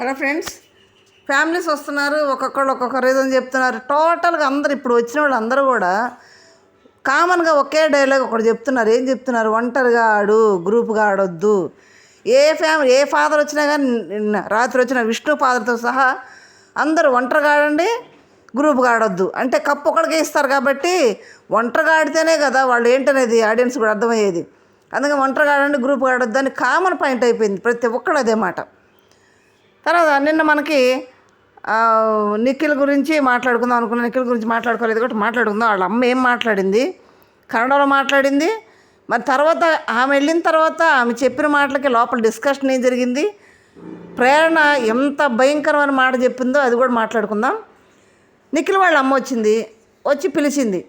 Hello friends families వస్తున్నారు ఒక్కొక్కళ్ళు ఒక్కొక్క రీజన్ చెప్తున్నారు. టోటల్గా అందరు ఇప్పుడు వచ్చిన వాళ్ళు అందరూ కూడా కామన్గా ఒకే డైలాగ్ ఒకటి చెప్తున్నారు. ఏం చెప్తున్నారు? ఒంటరిగా ఆడు గ్రూప్గా ఆడొద్దు. ఏ ఫ్యామిలీ ఏ ఫాదర్ వచ్చినా కానీ నిన్న రాత్రి వచ్చిన విష్ణు ఫాదర్తో సహా అందరూ ఒంటరిగా ఆడండి గ్రూప్గా ఆడొద్దు. అంటే కప్పు ఒకడికే ఇస్తారు కాబట్టి ఒంటరిగా ఆడితేనే కదా వాళ్ళు ఏంటనేది ఆడియన్స్ కూడా అర్థమయ్యేది. అందుకే ఒంటరిగా ఆడండి గ్రూప్గా ఆడొద్దు అని కామన్ పాయింట్ అయిపోయింది. ప్రతి ఒక్కడు అదే మాట. తర్వాత నిన్న మనకి నిఖిల్ గురించి మాట్లాడుకుందాం అనుకున్న. నిఖిల్ గురించి మాట్లాడుకోలేదు కాబట్టి మాట్లాడుకుందాం. వాళ్ళ అమ్మ ఏం మాట్లాడింది? కన్నడలో మాట్లాడింది. మరి తర్వాత ఆమె వెళ్ళిన తర్వాత ఆమె చెప్పిన మాటలకి లోపల డిస్కషన్ ఏం జరిగింది? ప్రేరణ ఎంత భయంకరమైన మాట చెప్పిందో అది కూడా మాట్లాడుకుందాం. నిఖిల్ వాళ్ళ అమ్మ వచ్చింది. వచ్చి పిలిచింది.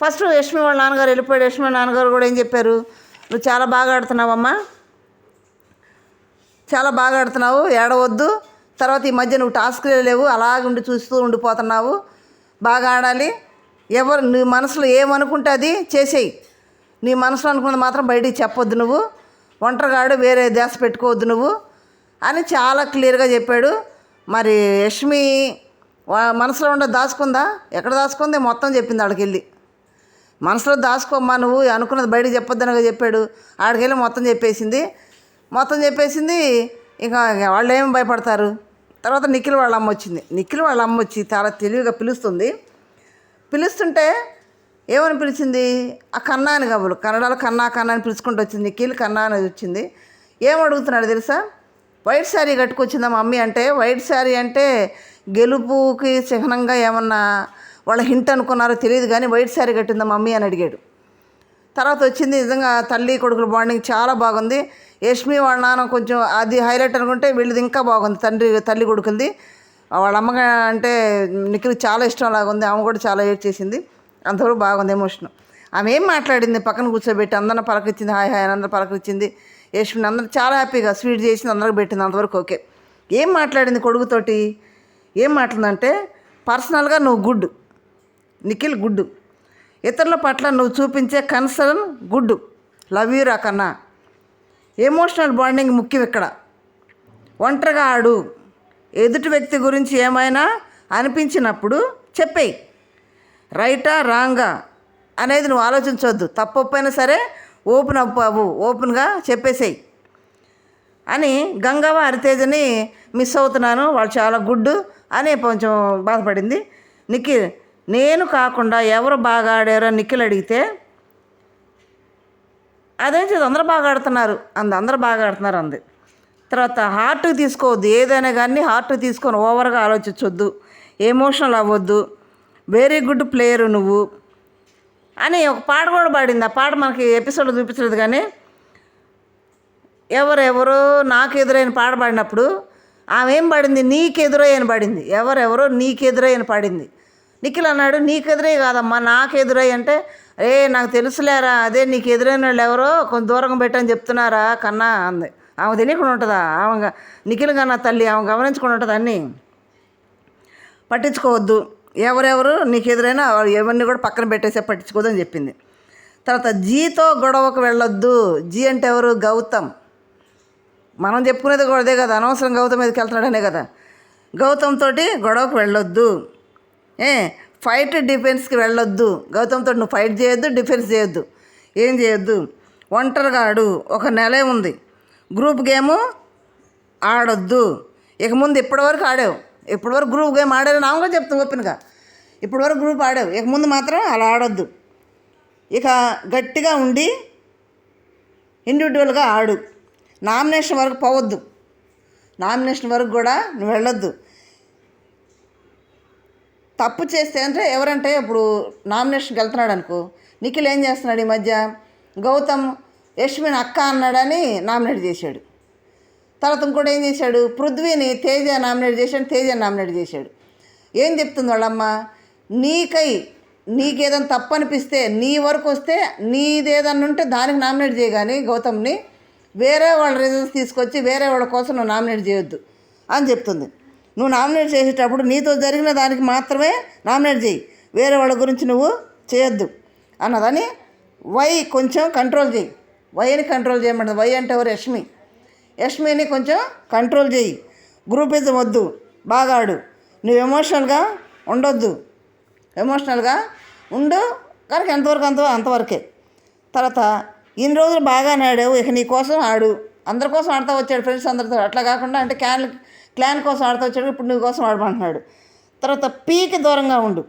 ఫస్ట్ యష్మి వాళ్ళ నాన్నగారు వెళ్ళిపోయాడు. యష్మి నాన్నగారు కూడా ఏం చెప్పారు? నువ్వు చాలా బాగా ఆడుతున్నావమ్మా. చాలా బాగా ఆడుతున్నావు ఏడవద్దు. తర్వాత ఈ మధ్య నువ్వు టాస్క్లే లేవు అలాగే ఉండి చూస్తూ ఉండిపోతున్నావు. బాగా ఆడాలి. ఎవరు నీ మనసులో ఏమనుకుంటే అది చేసేయి. నీ మనసులో అనుకున్నది మాత్రం బయటికి చెప్పొద్దు నువ్వు. ఒంటరిగాడు వేరే దేశ పెట్టుకోవద్దు నువ్వు అని చాలా క్లియర్గా చెప్పాడు. మరి యష్మి మనసులో ఉండే దాచుకుందా? ఎక్కడ దాచుకుంది? మొత్తం చెప్పింది ఆడికి వెళ్ళి మనసులో దాచుకోమ్మా నువ్వు అనుకున్నది బయటకు చెప్పొద్దనగా చెప్పాడు. ఆడికెళ్ళి మొత్తం చెప్పేసింది. మొత్తం చెప్పేసింది ఇక వాళ్ళు ఏమి భయపడతారు? తర్వాత నిఖిల్ వాళ్ళ అమ్మ వచ్చింది. నిఖిల్ వాళ్ళ అమ్మ వచ్చి చాలా తెలివిగా పిలుస్తుంది. పిలుస్తుంటే ఏమని పిలిచింది? ఆ కన్నా అని కబులు కన్నడలో కన్నా కన్నా అని పిలుచుకుంటూ వచ్చింది నిఖిల్ కన్నా అని వచ్చింది. ఏం అడుగుతున్నాడు తెలుసా? వైట్ శారీ కట్టుకొచ్చిందా మమ్మీ అంటే వైట్ శారీ అంటే గెలుపుకి చిహ్నంగా ఏమన్నా వాళ్ళ హింట్ అనుకున్నారో తెలియదు కానీ వైట్ శారీ కట్టిందా మమ్మీ అని అడిగాడు. తర్వాత వచ్చింది నిజంగా తల్లి కొడుకుల బాండింగ్ చాలా బాగుంది. యష్మి వాళ్ళ నాన్న కొంచెం అది హైలైట్ అనుకుంటే వీళ్ళది ఇంకా బాగుంది. తండ్రి తల్లి కొడుకుంది వాళ్ళ అమ్మగా అంటే నిఖిల్ చాలా ఇష్టం లాగా ఉంది. ఆమె కూడా చాలా ఏడ్ చేసింది. అంతవరకు బాగుంది ఎమోషన్. ఆమె ఏం మాట్లాడింది? పక్కన కూర్చోబెట్టి అందరిని పలకరించింది. హాయ్ హాయ్ అని అందరూ పలకరించింది. యష్మిని అందరూ చాలా హ్యాపీగా స్వీట్ చేసింది అందరికి పెట్టింది. అంతవరకు ఓకే. ఏం మాట్లాడింది కొడుకుతోటి? ఏం మాట్లాడిందంటే పర్సనల్గా నువ్వు గుడ్. నిఖిల్ గుడ్డు ఇతరుల పట్ల నువ్వు చూపించే కన్సర్న్ గుడ్. లవ్ యూ రా కన్నా. ఎమోషనల్ బాండింగ్ ముఖ్యం ఇక్కడ. ఒంటరిగా ఆడు ఎదుటి వ్యక్తి గురించి ఏమైనా అనిపించినప్పుడు చెప్పేయి. రైటా రాంగా అనేది నువ్వు ఆలోచించవద్దు తప్పైనా సరే ఓపెన్ అప్ అవ్వు ఓపెన్గా చెప్పేసేయి. అని గంగవ్వ హరితేజని మిస్ అవుతున్నాను వాళ్ళు చాలా గుడ్ అని కొంచెం బాధపడింది. నిఖిల్ నేను కాకుండా ఎవరు బాగా ఆడారో నిఖిల్ అడిగితే అదేంటి అందరూ బాగా ఆడుతున్నారు అంది అందరూ బాగా ఆడుతున్నారు అంది. తర్వాత హార్ట్ తీసుకోవద్దు ఏదైనా కానీ హార్ట్ తీసుకొని ఓవర్గా ఆలోచించొద్దు ఎమోషనల్ అవ్వద్దు వెరీ గుడ్ ప్లేయరు నువ్వు అని ఒక పాట కూడా పాడింది. ఆ పాట మనకి ఎపిసోడ్ చూపించలేదు కానీ ఎవరెవరో నాకు ఎదురైన పాట పాడినప్పుడు ఆమె ఏం పాడింది? నీకు ఎదురయ్యని పాడింది. ఎవరెవరో నీకు ఎదురయ్యని పాడింది. నిఖిల్ అన్నాడు నీకు కాదమ్మా నాకు అంటే ఏ నాకు తెలుసులేరా అదే నీకు ఎదురైన వాళ్ళు ఎవరో కొంచెం దూరంగా పెట్టని చెప్తున్నారా కన్నా అంది. ఆమె తెలియకుండా ఉంటుందా? ఆమె నిఖిల్ కన్నా తల్లి ఆమె గమనించకుండా ఉంటుంది అన్నీ? పట్టించుకోవద్దు. ఎవరెవరు నీకు ఎదురైనా ఎవరిని కూడా పక్కన పెట్టేసే పట్టించుకోదని చెప్పింది. తర్వాత జీతో గొడవకు వెళ్ళొద్దు. జీ అంటే ఎవరు? గౌతమ్. మనం చెప్పుకునేది కూడా అదే కదా అనవసరం గౌతమ్ మీదకి వెళ్తున్నాడనే కదా. గౌతమ్ తోటి గొడవకు వెళ్ళొద్దు. ఏ ఫైట్ డిఫెన్స్కి వెళ్ళొద్దు. గౌతమ్తో నువ్వు ఫైట్ చేయొద్దు డిఫెన్స్ చేయొద్దు. ఏం చేయొద్దు? ఒంటరిగా ఆడు. ఒక నెలే ఉంది. గ్రూప్ గేము ఆడొద్దు. ఇక ముందు ఇప్పటివరకు ఆడావు. ఇప్పటివరకు గ్రూప్ గేమ్ ఆడారు నా కూడా చెప్తాను ఓపెన్గా. ఇప్పటివరకు గ్రూప్ ఆడావు. ఇక ముందు మాత్రం అలా ఆడొద్దు. ఇక గట్టిగా ఉండి ఇండివిజువల్గా ఆడు. నామినేషన్ వరకు పోవద్దు. నామినేషన్ వరకు కూడా నువ్వు వెళ్ళొద్దు. తప్పు చేస్తే అంటే ఎవరంటే ఇప్పుడు నామినేషన్కి వెళ్తున్నాడు అనుకో. నిఖిల్ ఏం చేస్తున్నాడు ఈ మధ్య? గౌతమ్ యశ్విన్ అక్క అన్నాడని నామినేట్ చేశాడు. తర్వాత ఇంకోటి ఏం చేశాడు? పృథ్వీని తేజ నామినేట్ చేశాడు తేజ నామినేట్ చేశాడు. ఏం చెప్తుంది వాళ్ళమ్మ? నీకై నీకేదైనా తప్పు అనిపిస్తే నీ వరకు వస్తే నీదేదన్నా ఉంటే దానికి నామినేట్ చేయగాని గౌతమ్ని. వేరే వాళ్ళ రిజల్ట్స్ తీసుకొచ్చి వేరే వాళ్ళ కోసం నువ్వు నామినేట్ చేయొద్దు అని చెప్తుంది. నువ్వు నామినేట్ చేసేటప్పుడు నీతో జరిగిన దానికి మాత్రమే నామినేట్ చేయి. వేరే వాళ్ళ గురించి నువ్వు చేయొద్దు అన్నదని వై కొంచెం కంట్రోల్ చేయి. వైని కంట్రోల్ చేయమంటుంది. వై అంటే ఎవరు? యష్మి. యష్మిని కొంచెం కంట్రోల్ చేయి. గ్రూపిజం వద్దు. బాగా ఆడు. నువ్వు ఎమోషనల్గా ఉండొద్దు. ఎమోషనల్గా ఉండు. కనుక ఎంతవరకు అంత అంతవరకే. తర్వాత ఇన్ని రోజులు బాగానే ఆడావు. ఇక నీ కోసం ఆడు. అందరి కోసం ఆడుతూ వచ్చాడు. ఫ్రెండ్స్ అందరితో. అట్లా కాకుండా అంటే క్యాన్ క్లాన్ కోసం ఆడుతూ వచ్చాడు ఇప్పుడు నీ కోసం ఆడమంటున్నాడు. తర్వాత పీకి దూరంగా ఉండు.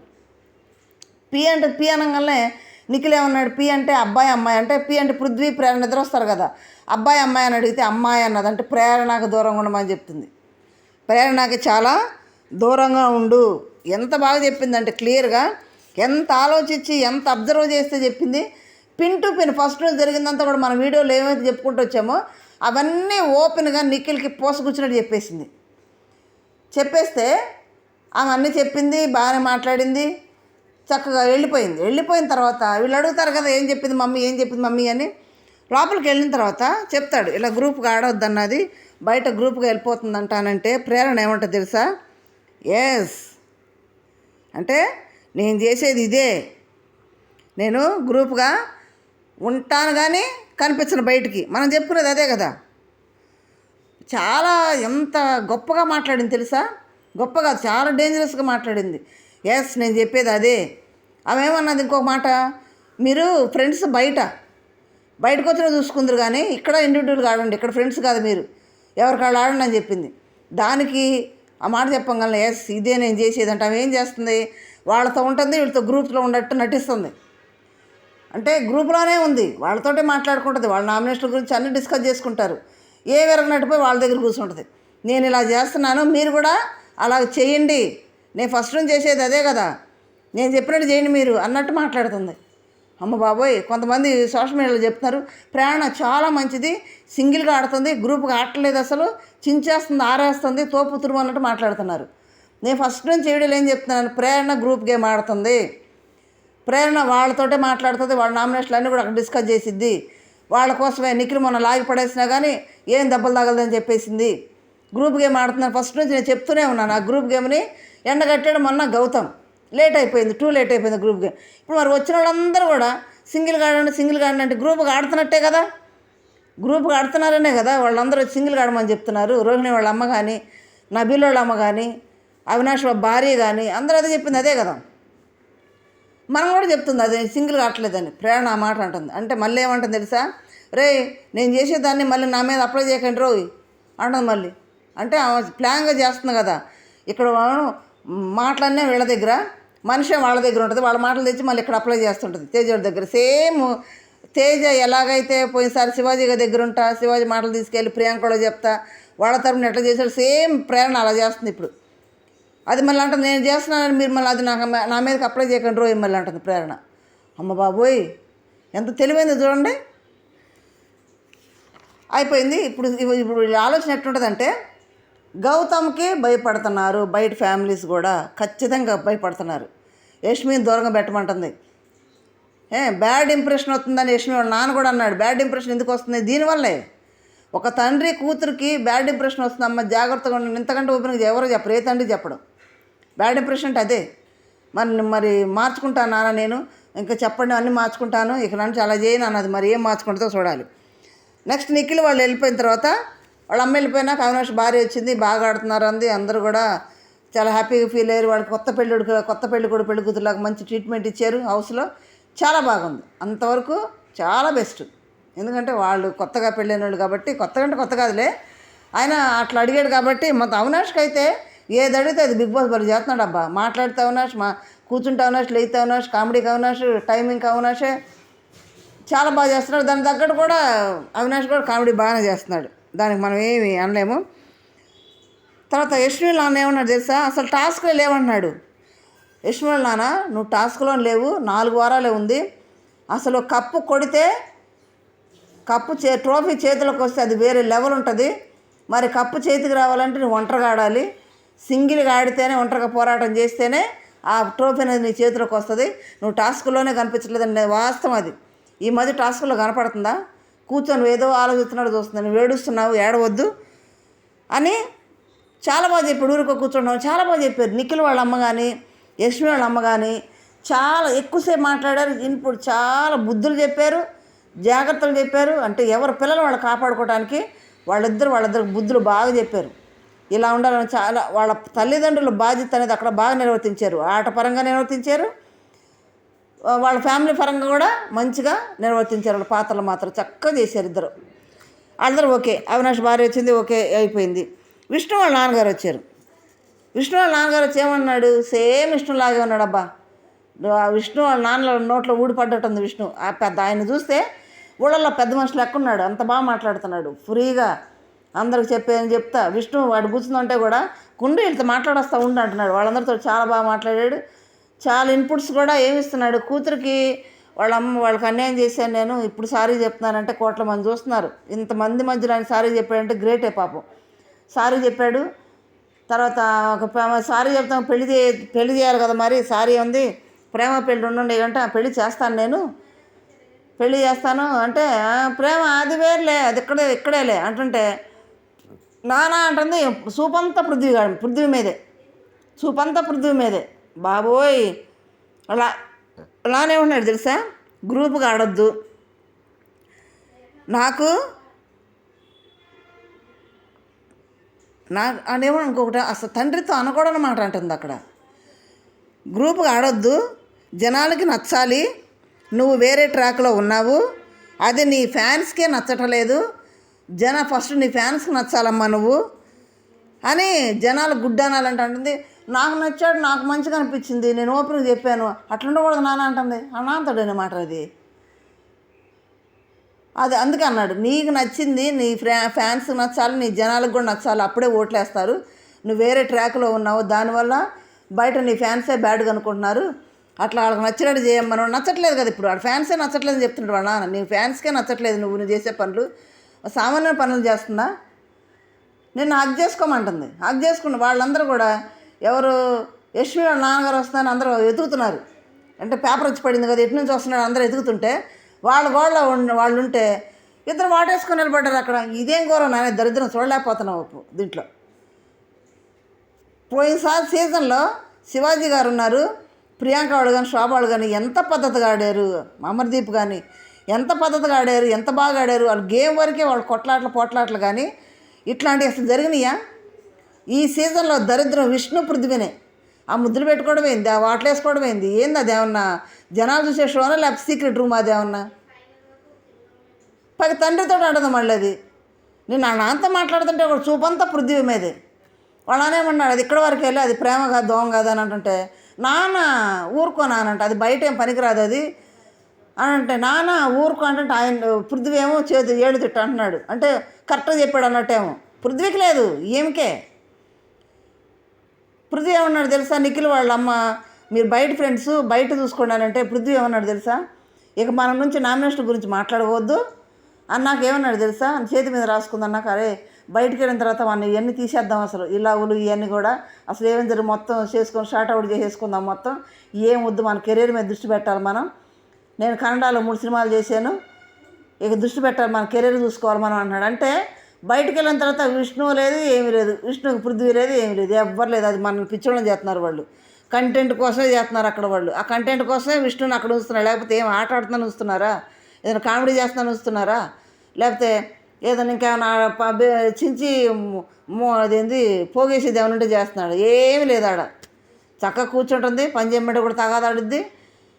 పి అంటే పి అనగానే నిఖిల్ ఏమన్నాడు? పి అంటే అబ్బాయి అమ్మాయి. అంటే పి అంటే పృథ్వీ ప్రేరణ నిద్ర వస్తారు కదా. అబ్బాయి అమ్మాయి అని అడిగితే అమ్మాయి అన్నది. అంటే ప్రేరణకు దూరంగా ఉండమని చెప్తుంది. ప్రేరణకి చాలా దూరంగా ఉండు. ఎంత బాగా చెప్పిందంటే క్లియర్గా ఎంత ఆలోచించి ఎంత అబ్జర్వ్ చేస్తే చెప్పింది? Pin to pin. ఫస్ట్ రోజు జరిగిందంతా కూడా మన వీడియోలో ఏమైతే చెప్పుకుంటూ వచ్చామో అవన్నీ ఓపెన్గా నిఖిల్కి పోసుకొచ్చినట్టు చెప్పేసింది. చెప్పేస్తే ఆమె అన్నీ చెప్పింది బాగానే మాట్లాడింది చక్కగా వెళ్ళిపోయింది. వెళ్ళిపోయిన తర్వాత వీళ్ళు అడుగుతారు కదా ఏం చెప్పింది మమ్మీ ఏం చెప్పింది మమ్మీ అని. లోపలికి వెళ్ళిన తర్వాత చెప్తాడు ఇలా గ్రూప్గా ఆడొద్దన్నది బయట గ్రూప్గా వెళ్ళిపోతుంది అంటానంటే ప్రేరణ ఏమంటుంది తెలుసా? ఎస్ అంటే నేను చేసేది ఇదే. నేను గ్రూప్గా ఉంటాను కానీ కనిపించను బయటికి. మనం చెప్పుకునేది అదే కదా. చాలా ఎంత గొప్పగా మాట్లాడింది తెలుసా? గొప్పగా చాలా డేంజరస్గా మాట్లాడింది. ఎస్ నేను చెప్పేది అదే. ఆమె ఏమన్నది ఇంకొక మాట? మీరు ఫ్రెండ్స్ బయట. బయటకు వచ్చిన చూసుకుందరు కానీ ఇక్కడ ఇండివిజువల్గా ఆడండి ఇక్కడ ఫ్రెండ్స్ కాదు మీరు. ఎవరికాళ్ళు ఆడండి అని చెప్పింది. దానికి ఆ మాట చెప్పగలను ఎస్ ఇదే నేను చేసేది అంటే ఆమె ఏం చేస్తుంది? వాళ్ళతో ఉంటుంది వీళ్ళతో గ్రూప్లో ఉన్నట్టు నటిస్తుంది. అంటే గ్రూప్లోనే ఉంది. వాళ్ళతోటే మాట్లాడుకుంటుంది. వాళ్ళ నామినేషన్ గురించి అన్ని డిస్కస్ చేసుకుంటారు. ఏ విరగనట్టుపోయి వాళ్ళ దగ్గర కూర్చుంటుంది. నేను ఇలా చేస్తున్నాను మీరు కూడా అలా చేయండి. నేను ఫస్ట్ నుంచి చేసేది అదే కదా. నేను చెప్పినట్టు చేయండి మీరు అన్నట్టు మాట్లాడుతుంది. అమ్మ బాబోయ్ కొంతమంది సోషల్ మీడియాలో చెప్తున్నారు ప్రేరణ చాలా మంచిది సింగిల్గా ఆడుతుంది గ్రూప్గా ఆడలేదు అసలు చించేస్తుంది ఆరేస్తుంది తోపు తురుము అన్నట్టు మాట్లాడుతున్నారు. నేను ఫస్ట్ నుంచి వీడియోలో ఏం చెప్తున్నాను ప్రేరణ గ్రూప్ గేమ్ ఆడుతుంది. ప్రేరణ వాళ్ళతోటే మాట్లాడుతుంది వాళ్ళ నామినేషన్లు అన్నీ కూడా అక్కడ డిస్కస్ చేసిద్ది. వాళ్ళ కోసమే నిఖిల్ మొన్న లాగి పడేసినా కానీ ఏం దెబ్బలు తగలదని చెప్పేసింది. గ్రూప్ గేమ్ ఆడుతున్నాను ఫస్ట్ నుంచి నేను చెప్తూనే ఉన్నాను. ఆ గ్రూప్ గేమ్ని ఎండగట్టాడు మొన్న గౌతమ్. లేట్ అయిపోయింది. టూ లేట్ అయిపోయింది గ్రూప్ గేమ్. ఇప్పుడు మరి వచ్చిన వాళ్ళందరూ కూడా సింగిల్గా ఆడండి సింగిల్గా ఆడండి అంటే గ్రూప్గా ఆడుతున్నట్టే కదా? గ్రూప్గా ఆడుతున్నారనే కదా? వాళ్ళందరూ సింగిల్గా ఆడమని చెప్తున్నారు. రోహిణి వాళ్ళ అమ్మ కానీ నబీల్ వాళ్ళ అమ్మ కానీ అవినాష్ వాళ్ళ భార్య కానీ అందరూ అదే చెప్పింది. అదే కదా? మనం కూడా చెప్తుంది అది సింగిల్గా కావట్లేదని. ప్రేరణ ఆ మాట అంటుంది. అంటే మళ్ళీ ఏమంటుంది తెలుసా? రే నేను చేసేదాన్ని మళ్ళీ నా మీద అప్లై చేయకండి రోయ్. అంటుంది మళ్ళీ. అంటే ప్లాన్గా చేస్తుంది కదా. ఇక్కడ మాటలన్నీ వీళ్ళ దగ్గర మనిషి వాళ్ళ దగ్గర ఉంటుంది. వాళ్ళ మాటలు తెచ్చి మళ్ళీ ఇక్కడ అప్లై చేస్తుంటుంది. తేజోడి దగ్గర. సేమ్ తేజ ఎలాగైతే పోయినసారి శివాజీ గారి దగ్గర ఉంటా శివాజీ మాటలు తీసుకెళ్ళి ప్రియాంక కూడా చెప్తా వాళ్ళ తరపున ఎట్లా చేశాడు సేమ్ ప్రేరణ అలా చేస్తుంది ఇప్పుడు. అది మళ్ళీ అంటుంది నేను చేస్తున్నానని మీరు మళ్ళీ అది నాకు నా మీదకి అప్లై చేయకండి రోజు మళ్ళీ అంటుంది ప్రేరణ. అమ్మ బాబోయ్ ఎంత తెలివైంది చూడండి. అయిపోయింది. ఇప్పుడు ఇప్పుడు ఆలోచన ఎట్లుంటుందంటే గౌతమ్కి భయపడుతున్నారు బయట ఫ్యామిలీస్ కూడా. ఖచ్చితంగా భయపడుతున్నారు. యష్మిని దూరంగా పెట్టమంటుంది. ఏ బ్యాడ్ ఇంప్రెషన్ వస్తుందని యష్మి వాళ్ళ నాన్న కూడా అన్నాడు. బ్యాడ్ ఇంప్రెషన్ ఎందుకు వస్తుంది? దీనివల్లే. ఒక తండ్రి కూతురికి బ్యాడ్ ఇంప్రెషన్ వస్తుంది అమ్మ జాగ్రత్తగా ఉండండి. ఇంతకంటే ఓపెన్గా ఎవరో చెప్పరు? ఏ తండ్రి చెప్పడం. బ్యాడ్ ఇంప్రెషన్ అంటే అదే. మరి మరి మార్చుకుంటాను నాన్న నేను ఇంకా చెప్పండి అన్నీ మార్చుకుంటాను ఇక నుంచి అలా చేయను అన్నది మరి ఏం మార్చుకుంటుందో చూడాలి. నెక్స్ట్ నిఖిల్ వాళ్ళు వెళ్ళిపోయిన తర్వాత వాళ్ళ అమ్మ వెళ్ళిపోయినాక అవినాష్ భార్య వచ్చింది బాగా ఆడుతున్నారు అంది అందరూ కూడా చాలా హ్యాపీగా ఫీల్ అయ్యారు. వాళ్ళకి కొత్త పెళ్ళి కొత్త పెళ్ళి కూడా పెళ్ళి కూతురులాగా మంచి ట్రీట్మెంట్ ఇచ్చారు హౌస్లో. చాలా బాగుంది. అంతవరకు చాలా బెస్ట్. ఎందుకంటే వాళ్ళు కొత్తగా పెళ్ళైన వాళ్ళు కాబట్టి కొత్తగా అంటే కొత్త కాదులే. ఆయన అట్లా అడిగాడు కాబట్టి మొత్తం అవినాష్కి అయితే ఏది అడిగితే అది బిగ్ బాస్ బలి చేస్తున్నాడు అబ్బా మాట్లాడితే అవినాష్ మా కూర్చుంటే అవినాష్ లేతే అవినాష్ కామెడీకి అవినాష్ టైమింగ్కి అవినాషే చాలా బాగా చేస్తున్నాడు. దాని తగ్గట్టు కూడా అవినాష్ కూడా కామెడీ బాగానే చేస్తున్నాడు. దానికి మనం ఏమి అనలేము. తర్వాత యశ్వీల్ నాన్న ఏమన్నాడు తెలుసా? అసలు టాస్క్లో లేవన్నాడు. యశ్వీల్ నాన్న నువ్వు టాస్క్లో లేవు. నాలుగు వారాలే ఉంది. అసలు కప్పు కొడితే కప్పు చే ట్రోఫీ చేతిలోకి వస్తే అది వేరే లెవెల్ ఉంటుంది. మరి కప్పు చేతికి రావాలంటే నువ్వు ఒంటరిగా ఆడాలి. సింగిల్గా ఆడితేనే ఒంటరిగా పోరాటం చేస్తేనే ఆ ట్రోఫీ అనేది నీ చేతిలోకి వస్తుంది. నువ్వు టాస్క్లోనే కనిపించలేదండి వాస్తవం అది. ఈ మధ్య టాస్క్లో కనపడుతుందా? కూర్చొని ఏదో ఆలోచిస్తున్నాడు చూస్తుంది నువ్వు ఏడుస్తున్నావు ఏడవద్దు అని చాలా బాగా చెప్పాడు. ఊరికో కూర్చుంటాం చాలా బాగా చెప్పారు. నిఖిల్ వాళ్ళ అమ్మ కానీ యశ్మి వాళ్ళ అమ్మ కానీ చాలా ఎక్కువసేపు మాట్లాడారు. ఇప్పుడు చాలా బుద్ధులు చెప్పారు. జాగ్రత్తలు చెప్పారు. అంటే ఎవరు పిల్లలు వాళ్ళు కాపాడుకోవడానికి వాళ్ళిద్దరు వాళ్ళిద్దరు బుద్ధులు బాగా చెప్పారు. ఇలా ఉండాలని చాలా వాళ్ళ తల్లిదండ్రుల బాధ్యత అనేది అక్కడ బాగా నిర్వర్తించారు. ఆట పరంగా నిర్వర్తించారు. వాళ్ళ ఫ్యామిలీ పరంగా కూడా మంచిగా నిర్వర్తించారు. వాళ్ళ పాత్రలు మాత్రం చక్కగా చేశారు ఇద్దరు. అందరూ ఓకే అవినాష్ భార్య వచ్చింది ఓకే అయిపోయింది. విష్ణు వాళ్ళ నాన్నగారు వచ్చారు. విష్ణు వాళ్ళ నాన్నగారు వచ్చి ఏమన్నాడు? సేమ్ విష్ణులాగే ఉన్నాడు అబ్బా. విష్ణు వాళ్ళ నాన్న నోట్లో ఊడిపడ్డట్టుంది విష్ణు. ఆ పెద్ద ఆయన చూస్తే ఊళ్ళల్లో పెద్ద మనుషులు ఎక్కున్నాడు అంత బాగా మాట్లాడుతున్నాడు. ఫ్రీగా అందరికి చెప్పేదని చెప్తా. విష్ణు వాడు కూర్చుందంటే కూడా కుండు వీళ్ళతో మాట్లాడొస్తా ఉండు అంటున్నాడు. వాళ్ళందరితో చాలా బాగా మాట్లాడాడు. చాలా ఇన్పుట్స్ కూడా ఏమిస్తున్నాడు? కూతురికి వాళ్ళ అమ్మ వాళ్ళకి అన్యాయం చేశాను నేను. ఇప్పుడు సారీ చెప్తున్నానంటే కోట్ల మంది చూస్తున్నారు. ఇంతమంది మధ్యలో ఆయన సారీ చెప్పాడంటే గ్రేటే పాపం. సారీ చెప్పాడు. తర్వాత ఒక ప్రేమ సారీ చెప్తాం పెళ్ళి చే పెళ్ళి చేయాలి కదా మరి. సారీ ఉంది. ప్రేమ పెళ్ళి ఉండండి అంటే ఆ పెళ్ళి చేస్తాను నేను. పెళ్ళి చేస్తాను అంటే ప్రేమ అది వేరులే. అది ఇక్కడే ఇక్కడేలే అంటుంటే నానా అంటుంది సూపంతా పృథ్వీ గాడి పృథ్వీ మీదే. సూపంతా పృథ్వీ మీదే. బాబోయ్. అలా అలానే ఉన్నాడు తెలుసా? గ్రూప్గా ఆడొద్దు నాకు నా అనేమో ఇంకొకటి అసలు తండ్రితో అనకూడని మాట అంటుంది అక్కడ. గ్రూప్గా ఆడొద్దు జనాలకి నచ్చాలి. నువ్వు వేరే ట్రాక్లో ఉన్నావు. అది నీ ఫ్యాన్స్కే నచ్చటం లేదు జన ఫస్ట్ నీ ఫ్యాన్స్కి నచ్చాలమ్మా నువ్వు. అని జనాలు గుడ్ అనాలంటే అంటుంది. నాకు నచ్చాడు నాకు మంచిగా అనిపించింది నేను ఓపెన్గా చెప్పాను. అట్లుండకూడదు నాన్న అంటుంది. అనాథుడని మాట అది? అది అందుకే అన్నాడు. నీకు నచ్చింది నీ ఫ్యా ఫ్యాన్స్కి నచ్చాలి నీ జనాలకు కూడా నచ్చాలి అప్పుడే ఓట్లేస్తారు. నువ్వు వేరే ట్రాక్లో ఉన్నావు దానివల్ల బయట నీ ఫ్యాన్సే బ్యాడ్గా అనుకుంటున్నారు. అట్లా వాళ్ళకి నచ్చినట్టు చేయమని నచ్చట్లేదు కదా ఇప్పుడు. వాడు ఫ్యాన్సే నచ్చట్లేదు అని చెప్తుంటాడు వాళ్ళ నాన్న. నీ ఫ్యాన్స్కే నచ్చట్లేదు నువ్వు నువ్వు చేసే పనులు. సామాన్య పనులు చేస్తుందా? నేను హక్ చేసుకోమంటుంది. హక్ చేసుకున్న వాళ్ళందరూ కూడా ఎవరు యశ్వి వాళ్ళ నాన్నగారు వస్తున్నారని అందరూ ఎదుగుతున్నారు. అంటే పేపర్ వచ్చి పడింది కదా ఎటు నుంచి వస్తున్నాడు అందరూ ఎదుగుతుంటే వాళ్ళ గోళ్ళ వాళ్ళు ఉంటే ఇద్దరు వాటేసుకొని నిలబడ్డారు అక్కడ. ఇదేం ఘోరం నాన్న దరిద్రం చూడలేకపోతున్నావు దీంట్లో. పోయినసారి సీజన్లో శివాజీ గారు ఉన్నారు. ప్రియాంక వాళ్ళు కానీ శోభ వాళ్ళు కానీ ఎంత పద్ధతిగా ఆడారు? అమర్దీప్ కానీ ఎంత పద్ధతిగా ఆడారు ఎంత బాగా ఆడారు వాళ్ళు గేమ్ వరకే వాళ్ళు కొట్లాట్లు పోట్లాట్లు కానీ ఇట్లాంటివి అసలు జరిగినాయా? ఈ సీజన్లో దరిద్రం విష్ణు పృథ్వీనే. ఆ ముద్దులు పెట్టుకోవడం ఏంది? ఆ వాటలు వేసుకోవడం ఏంది? ఏంది అదేమన్నా జనాలు చూసే షోనా లేకపోతే సీక్రెట్ రూమ్ అదేమన్నా పగ తండ్రితో ఆడదు మళ్ళీ అది. నేను ఆ నాన్నతో మాట్లాడుతుంటే ఒక చూపంతా పృథ్వీ మీదే. వాళ్ళనేమన్నాడు అది ఇక్కడ వరకు వెళ్ళి అది ప్రేమ కాదు దోమ కాదు అని అంటుంటే నాన్న ఊరుకో నానంట అది బయట ఏం పనికిరాదు అది. అని అంటే నాన్న ఊరుకు అంటే ఆయన పృథ్వేమో చేతి ఏడు తిట్టు అంటున్నాడు. అంటే కరెక్ట్గా చెప్పాడు అన్నట్టేమో. పృథ్వీకి లేదు ఏమికే పృథ్వీ ఏమన్నాడు తెలుసా? నిఖిల్ వాళ్ళ అమ్మ మీరు బయట ఫ్రెండ్స్ బయట చూసుకున్నానంటే పృథ్వీ ఏమన్నాడు తెలుసా? ఇక మన నుంచి నామినేషన్ గురించి మాట్లాడవద్దు నాకు ఏమన్నాడు తెలుసా? అని చేతి మీద రాసుకుంది అన్నాక అరే బయటికి వెళ్ళిన తర్వాత మనం ఇవన్నీ తీసేద్దాం అసలు. ఇలా ఉలు ఇవన్నీ కూడా అసలు ఏమైంది మొత్తం చేసుకొని షార్ట్ అవుట్ చేసేసుకుందాం మొత్తం. ఏం వద్దు మన కెరీర్ మీద దృష్టి పెట్టాలి మనం. నేను కన్నడలో మూడు సినిమాలు చేశాను. ఇక దృష్టి పెట్టాలి మన కెరీర్ చూసుకోవాలి మనం అన్నాడు అంటే బయటికి వెళ్ళిన తర్వాత విష్ణు లేదు ఏమీ లేదు. విష్ణుకి పృథ్వీ లేదు ఏమీ లేదు. ఎవ్వరు లేదు. అది మనల్ని పిచ్చోళ్ళని చేస్తున్నారు వాళ్ళు. కంటెంట్ కోసమే చేస్తున్నారు అక్కడ వాళ్ళు. ఆ కంటెంట్ కోసమే విష్ణుని అక్కడ ఉంచుతున్నారు లేకపోతే ఏం ఆట ఆడుతున్నాను ఉంచుతున్నారా ఏదైనా కామెడీ చేస్తున్నాను ఉంచుతున్నారా లేకపోతే ఏదైనా ఇంకేమైనా ప- చించి అదేంది పోగేసేది ఏమైనా ఉంటే చేస్తున్నాడు. ఏమీ లేదు ఆడ. చక్కగా కూర్చుంటుంది పని చేయమంటే కూడా తగాదాడుద్ది.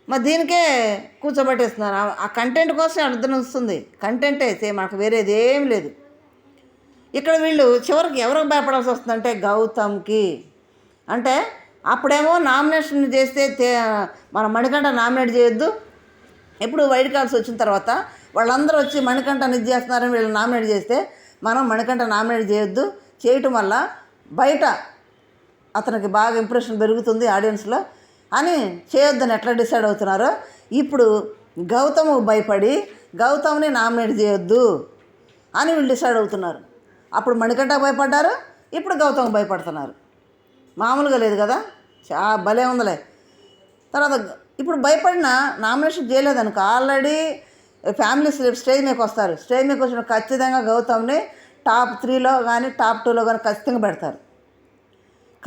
మరి దీనికే కూర్చోబెట్టేస్తున్నారు. ఆ- కంటెంట్ కోసం అర్థం వస్తుంది. కంటెంటే సేమ్ మనకు వేరేది ఏం లేదు. ఇక్కడ వీళ్ళు చివరికి ఎవరికి భయపడాల్సి వస్తుందంటే గౌతమ్కి. అంటే అప్పుడేమో నామినేషన్ చేస్తే మన మణికంఠ నామినేట్ చేయొద్దు. ఎప్పుడు వైట్ కార్డ్స్ వచ్చిన తర్వాత వాళ్ళందరూ వచ్చి మణికంఠని ఇది చేస్తున్నారని వీళ్ళు నామినేట్ చేస్తే మనం మణికంఠ నామినేట్ చేయొద్దు. చేయటం వల్ల బయట అతనికి బాగా ఇంప్రెషన్ పెరుగుతుంది ఆడియన్స్లో. అని చేయొద్దని ఎట్లా డిసైడ్ అవుతున్నారో? ఇప్పుడు గౌతమ్ భయపడి గౌతమ్ని నామినేట్ చేయొద్దు అని వీళ్ళు డిసైడ్ అవుతున్నారు. అప్పుడు మణికంఠ భయపడ్డారు ఇప్పుడు గౌతమ్ భయపడుతున్నారు. మామూలుగా లేదు కదా? చా భలే ఉందిలే. తర్వాత ఇప్పుడు భయపడిన నామినేషన్ చేయలేదనుకో ఆల్రెడీ ఫ్యామిలీ స్టేజ్ మీకు వస్తారు. స్టేజ్ మీకు వచ్చిన ఖచ్చితంగా గౌతమ్ని టాప్ త్రీలో కానీ టాప్ టూలో కానీ ఖచ్చితంగా పెడతారు.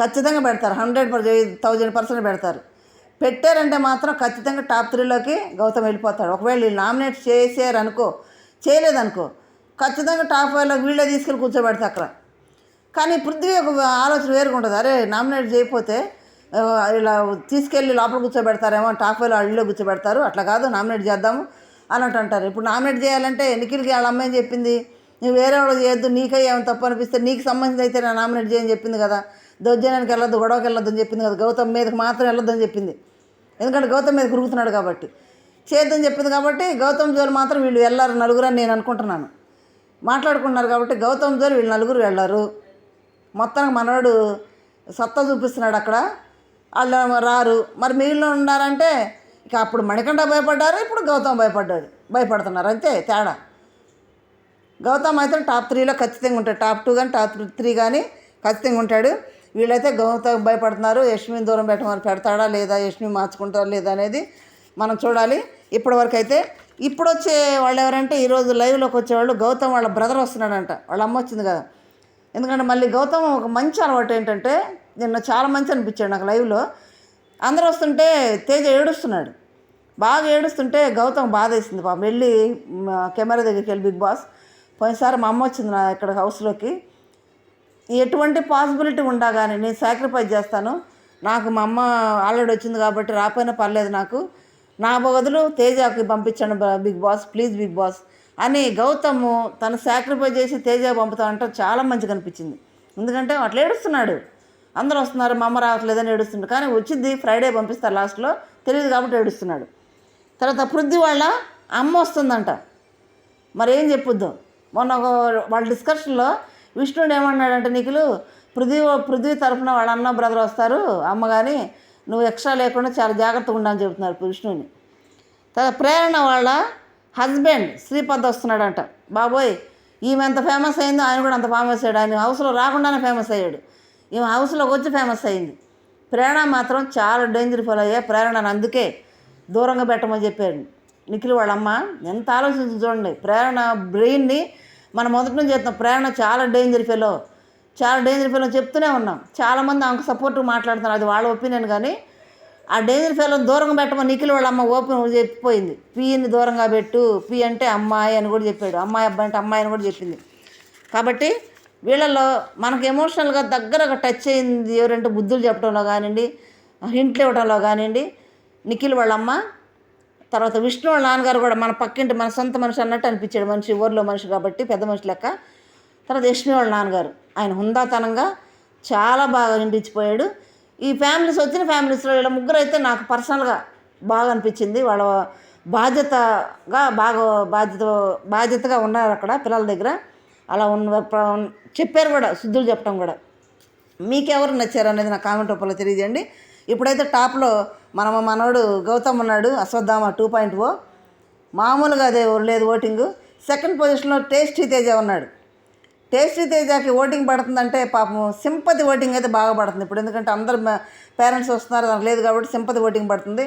ఖచ్చితంగా పెడతారు. హండ్రెడ్ పర్సెంట్ థౌజండ్ పర్సెంట్ పెడతారు. పెట్టారంటే మాత్రం ఖచ్చితంగా టాప్ త్రీలోకి గౌతమ్ వెళ్ళిపోతాడు. ఒకవేళ వీళ్ళు నామినేట్ చేసారనుకో చేయలేదనుకో ఖచ్చితంగా టాప్ ఫైవ్లో వీళ్ళే తీసుకెళ్ళి కూర్చోబెడతా అక్కడ. కానీ పృథ్వీ ఒక ఆలోచన వేరుగా ఉంటుంది. అరే నామినేట్ చేయకపోతే ఇలా తీసుకెళ్ళి లోపల కూర్చోబెడతారేమో టాఫీలో అడిలో కూర్చోబెడతారు. అట్లా కాదు నామినేట్ చేద్దాము అన్నట్టు అంటారు. ఇప్పుడు నామినేట్ చేయాలంటే నిఖిల్కి వాళ్ళ అమ్మాయి చెప్పింది? నువ్వు వేరే వాళ్ళు చేయొద్దు నీకే ఏమైనా తప్పు అనిపిస్తే నీకు సంబంధించి అయితే నా నామినేట్ చేయని చెప్పింది కదా. దౌర్జన్యానికి వెళ్ళొద్దు గొడవకి వెళ్ళొద్దు అని చెప్పింది కదా. గౌతమ్ మీదకి మాత్రం వెళ్ళొద్దని చెప్పింది. ఎందుకంటే గౌతమ్ మీద కురుగుతున్నాడు కాబట్టి. చేద్దని చెప్పింది కాబట్టి గౌతమ్ జోలు మాత్రం వీళ్ళు వెళ్ళారు నలుగురు అని నేను అనుకుంటున్నాను. మాట్లాడుకున్నారు కాబట్టి గౌతమ్ జోలు వీళ్ళు నలుగురు వెళ్ళారు. మొత్తానికి మనవాడు సత్తా చూపిస్తున్నాడు అక్కడ. వాళ్ళు రారు. మరి మిగిలిన ఉన్నారంటే ఇక అప్పుడు మణికంఠ భయపడ్డారు ఇప్పుడు గౌతమ్ భయపడ్డాడు. భయపడుతున్నారు. అంతే తేడా. గౌతమ్ అయితే టాప్ త్రీలో ఖచ్చితంగా ఉంటాడు. టాప్ టూ కానీ టాప్ త్రీ కానీ ఖచ్చితంగా ఉంటాడు. వీళ్ళైతే గౌతమ్ భయపడుతున్నారు. యష్మిని దూరం పెట్టమని పెడతాడా లేదా యష్మి మార్చుకుంటారా లేదా అనేది మనం చూడాలి. ఇప్పటివరకు అయితే ఇప్పుడు వచ్చే వాళ్ళు ఎవరంటే ఈరోజు లైవ్లోకి వచ్చేవాళ్ళు గౌతమ్ వాళ్ళ బ్రదర్ వస్తున్నాడంట. వాళ్ళ అమ్మ వచ్చింది కదా. ఎందుకంటే మళ్ళీ గౌతమ్ ఒక మంచి అలవాటు ఏంటంటే నిన్న చాలా మంచి అనిపించాడు నాకు లైవ్లో అందరూ వస్తుంటే తేజ ఏడుస్తున్నాడు. బాగా ఏడుస్తుంటే గౌతమ్ బాధ వేసింది పాపం. వెళ్ళి కెమెరా దగ్గరికి వెళ్ళి బిగ్ బాస్. పోయినసారి మా అమ్మ వచ్చింది నా ఇక్కడ హౌస్లోకి ఎటువంటి పాసిబిలిటీ ఉండగానే నేను సాక్రిఫైస్ చేస్తాను. నాకు మా అమ్మ ఆల్రెడీ వచ్చింది కాబట్టి రాపోయినా పర్లేదు నాకు. నా బదులు తేజాకి పంపించండి Big Boss please Big Boss అని గౌతమ్ తను సాక్రిఫైస్ చేసి తేజ పంపుతా అంటే చాలా మంచిగా అనిపించింది. ఎందుకంటే అట్లా ఏడుస్తున్నాడు. అందరూ వస్తున్నారు మా అమ్మ రావట్లేదని ఏడుస్తున్నాడు కానీ వచ్చింది ఫ్రైడే పంపిస్తారు లాస్ట్లో తెలియదు కాబట్టి ఏడుస్తున్నాడు. తర్వాత పృథ్వీ వాళ్ళ అమ్మ వస్తుందంట. మరి ఏం చెప్పొద్దు. మొన్న ఒక వాళ్ళ డిస్కషన్లో విష్ణుడు ఏమన్నాడంటే నిఖిలు పృథ్వీ పృథ్వీ తరఫున వాళ్ళ అన్న బ్రదర్ వస్తారు. అమ్మ కానీ నువ్వు ఎక్స్ట్రా లేకుండా చాలా జాగ్రత్తగా ఉండని చెబుతున్నారు విష్ణుని. తర్వాత ప్రేరణ వాళ్ళ హస్బెండ్ శ్రీపద్ వస్తున్నాడంట. బాబోయ్ ఈమె ఎంత ఫేమస్ అయిందో ఆయన కూడా అంత ఫేమస్ అయ్యాడు. ఆయన హౌస్లో రాకుండానే ఫేమస్ అయ్యాడు. ఈమె హౌస్లోకి వచ్చి ఫేమస్ అయింది. ప్రేరణ మాత్రం చాలా డేంజర్ ఫీల్ అయ్యా ప్రేరణను అందుకే దూరంగా పెట్టమని చెప్పాడు. నిఖిల్ వాళ్ళమ్మ ఎంత ఆలోచించి చూడండి ప్రేరణ బ్రెయిన్ని మనం మొదటి నుంచి చెప్తాం ప్రేరణ చాలా డేంజర్ ఫెలో చాలా డేంజర్ ఫెలో చెప్తూనే ఉన్నాం. చాలామంది ఆమెకు సపోర్ట్గా మాట్లాడుతున్నారు. అది వాళ్ళ ఒపీనియన్ కానీ ఆ డేంజర్ ఫెలో దూరంగా పెట్టమని నిఖిల్ వాళ్ళ అమ్మ ఓపెన్ చెప్పిపోయింది. పీని దూరంగా పెట్టు. పీ అంటే అమ్మాయి అని కూడా చెప్పాడు. అమ్మాయి అబ్బాయి అంటే అమ్మాయి అని కూడా చెప్పింది. కాబట్టి వీళ్ళల్లో మనకు ఎమోషనల్గా దగ్గరగా టచ్ అయింది ఎవరంటే బుద్ధులు చెప్పడంలో కానివ్వండి హింట్లు ఇవ్వడంలో కానివ్వండి నిఖిల్ వాళ్ళమ్మ తర్వాత విష్ణు వాళ్ళ నాన్నగారు కూడా మన పక్కింటి మన సొంత మనిషి అన్నట్టు అనిపించాడు మనిషి ఊర్లో మనిషి కాబట్టి పెద్ద మనిషి లెక్క. తర్వాత యష్మి వాళ్ళ నాన్నగారు ఆయన హుందాతనంగా చాలా బాగా నిండించిపోయాడు ఈ ఫ్యామిలీస్ వచ్చిన ఫ్యామిలీస్లో వీళ్ళ ముగ్గురు అయితే నాకు పర్సనల్గా బాగా అనిపించింది. వాళ్ళ బాధ్యతగా బాగా బాధ్యత బాధ్యతగా ఉన్నారు అక్కడ పిల్లల దగ్గర. అలా ఉన్న చెప్పారు కూడా శుద్ధులు చెప్పడం కూడా. మీకెవరు నచ్చారు అనేది నా కామెంట్ రూపంలో తెలియజేయండి. ఇప్పుడైతే టాప్లో మన మనోడు గౌతమ్ ఉన్నాడు అశ్వత్థామ టూ పాయింట్ ఓ మామూలుగా అదే లేదు ఓటింగ్. సెకండ్ పొజిషన్లో టేస్టీ తేజ ఉన్నాడు. టేస్టీ తేజకి ఓటింగ్ పడుతుందంటే పాపం సింపతి ఓటింగ్ అయితే బాగా పడుతుంది. ఇప్పుడు ఎందుకంటే అందరు పేరెంట్స్ వస్తున్నారు దానికి లేదు కాబట్టి సింపతి ఓటింగ్ పడుతుంది.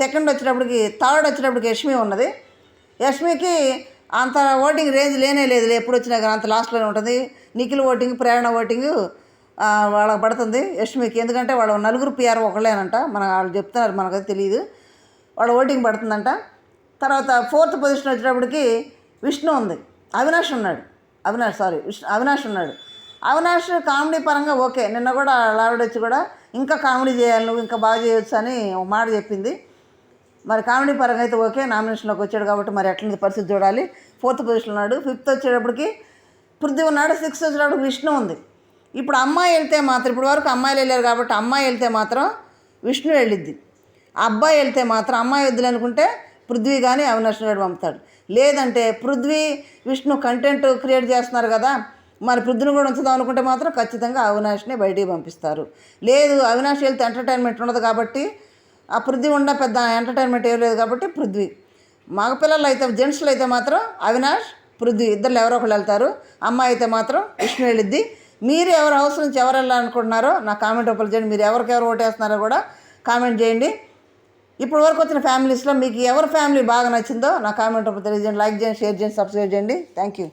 సెకండ్ వచ్చేటప్పటికి థర్డ్ వచ్చేటప్పటికి యష్మి ఉన్నది. యష్మికి అంత ఓటింగ్ రేంజ్ లేనే లేదు. ఎప్పుడు వచ్చినా కానీ అంత లాస్ట్లోనే ఉంటుంది. నిఖిల్ ఓటింగ్ ప్రేరణ ఓటింగ్ వాళ్ళకి పడుతుంది యష్మికి. ఎందుకంటే వాళ్ళ నలుగురు పిఆర్ ఒకళ్ళేనంట. మన వాళ్ళు చెప్తున్నారు మనకైతే తెలియదు వాళ్ళ ఓటింగ్ పడుతుందంట. తర్వాత ఫోర్త్ పొజిషన్ వచ్చేటప్పటికి విష్ణు ఉంది. అవినాష్ ఉన్నాడు. అవినాష్ సారీ విష్ణు అవినాష్ ఉన్నాడు. అవినాష్ కామెడీ పరంగా ఓకే. నిన్న కూడా లావిడ వచ్చి కూడా ఇంకా కామెడీ చేయాలి నువ్వు ఇంకా బాగా చేయొచ్చు అని ఒక మాట చెప్పింది. మరి కామెడీ పరంగా అయితే ఓకే. నామినేషన్లోకి వచ్చాడు కాబట్టి మరి ఎట్లనేది పరిస్థితి చూడాలి. ఫోర్త్ పొజిషన్ ఉన్నాడు. ఫిఫ్త్ వచ్చేటప్పటికి పృథ్వీ ఉన్నాడు. సిక్స్త్ వచ్చేటప్పటికి విష్ణు ఉంది. ఇప్పుడు అమ్మాయి వెళ్తే మాత్రం ఇప్పుడు వరకు అమ్మాయిలు వెళ్ళారు కాబట్టి అమ్మాయి వెళ్తే మాత్రం విష్ణు వెళ్ళిద్ది. అబ్బాయి వెళ్తే మాత్రం అమ్మాయి వద్దులు అనుకుంటే పృథ్వీ కానీ అవినాష్ గారు పంపుతాడు. లేదంటే పృథ్వీ విష్ణు కంటెంట్ క్రియేట్ చేస్తున్నారు కదా మరి పృథ్వీని కూడా ఉంచుదాం అనుకుంటే మాత్రం ఖచ్చితంగా అవినాష్ని బయటికి పంపిస్తారు. లేదు అవినాష్ వెళ్తే ఎంటర్టైన్మెంట్ ఉండదు కాబట్టి ఆ పృథ్వీ ఉన్న పెద్ద ఎంటర్టైన్మెంట్ ఏం లేదు కాబట్టి పృథ్వీ. మగపిల్లలు అయితే జెంట్స్లో అయితే మాత్రం అవినాష్ పృథ్వీ ఇద్దరు ఎవరో ఒకళ్ళు వెళ్తారు. అమ్మాయి అయితే మాత్రం విష్ణు వెళ్ళిద్ది. మీరు ఎవరి హౌస్ నుంచి ఎవరు వెళ్ళాలనుకుంటున్నారో నా కామెంట్ రూపంలో చేయండి. మీరు ఎవరికెవరు ఓటేస్తున్నారో కూడా కామెంట్ చేయండి. ఇప్పుడు వరకు వచ్చిన ఫ్యామిలీస్లో మీకు ఎవరి ఫ్యామిలీ బాగా నచ్చిందో నా కామెంట్ రూపంలో తెలియజేయండి. లైక్ చేయండి షేర్ చేయండి సబ్స్క్రైబ్ చేయండి. Thank you